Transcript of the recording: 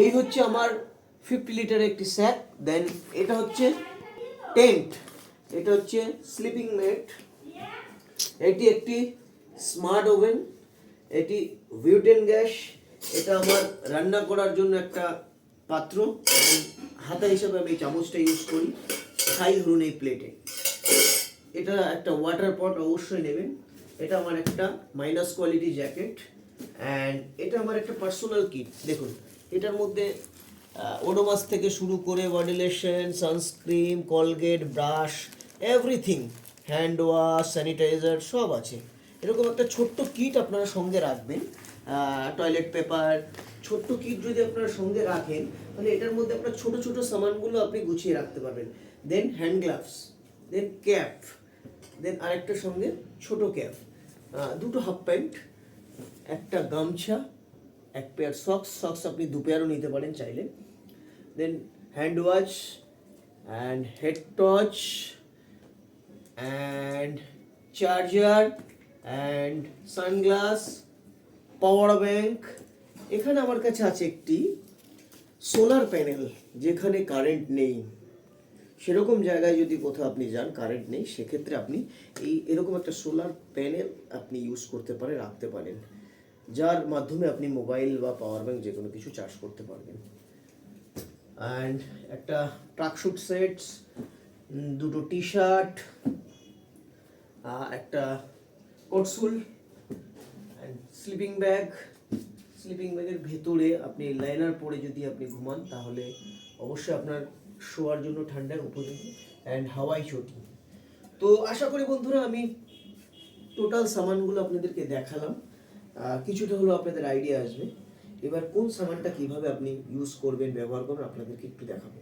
এই হচ্ছে আমার ফিফটি লিটারের একটি স্যাক দেন এটা হচ্ছে টেন্ট এটা হচ্ছে স্লিপিং মেট এটি একটি স্মার্ট ওভেন এটি বিউটেন গ্যাস এটা আমার রান্না করার জন্য একটা পাত্র হাতা হিসাবে আমি এই চামচটা ইউজ করি খাই ধরুন এই প্লেটে এটা একটা ওয়াটার পট অবশ্যই নেবেন, এটা আমার একটা মাইনাস কোয়ালিটি জ্যাকেট অ্যান্ড এটা আমার একটা পার্সোনাল কিট দেখুন। এটার মধ্যে ওডোমাস থেকে শুরু করে body sunscreen Colgate brush everything hand wash sanitizer সব আছে। এরকম একটা ছোট্ট কিট আপনারা সঙ্গে রাখবেন টয়লেট পেপার ছোট্ট কিট যদি আপনারা সঙ্গে রাখেন, তাহলে এটার মধ্যে আপনার ছোট ছোট সামানগুলো আপনি গুছিয়ে রাখতে পারবেন। Then hand gloves then cap then আরেকটার সঙ্গে ছোট ক্যাপ দুটো হাফ প্যান্ট একটা গামছা এক পেয়ার সক্স সক্স আপনি দু পেয়ারও নিতে পারেন চাইলে। Then hand wash and head torch and charger and sunglass power bank এখানে আমার কাছে আছে একটি সোলার প্যানেল যেখানে কারেন্ট নেই। সেরকম জায়গায় যদি কোথাও আপনি যান কারেন্ট নেই, সেক্ষেত্রে আপনি এই এরকম একটা সোলার প্যানেল আপনি ইউজ করতে পারেন, রাখতে পারেন। যার মাধ্যমে আপনি মোবাইল বা পাওয়ার ব্যাংক যে কোনো কিছু চার্জ করতে পারবেন। অ্যান্ড একটা ট্রাকশুট সেটস দুটো টি শার্ট একটা কোটসুল অ্যান্ড স্লিপিং ব্যাগ স্লিপিং ব্যাগের ভেতরে আপনি লাইনার পরে যদি আপনি ঘুমান, তাহলে অবশ্যই আপনার শোয়ার জন্য ঠান্ডার উপযোগী অ্যান্ড হাওয়াই চটি। তো আশা করি বন্ধুরা, আমি টোটাল সামানগুলো আপনাদেরকে দেখালাম। কিছুটা হলো আপনাদের আইডিয়া আসবে। এবার কোন সামানটা কীভাবে আপনি ইউজ করবেন, ব্যবহার করবেন, আপনাদেরকে একটু দেখাবো।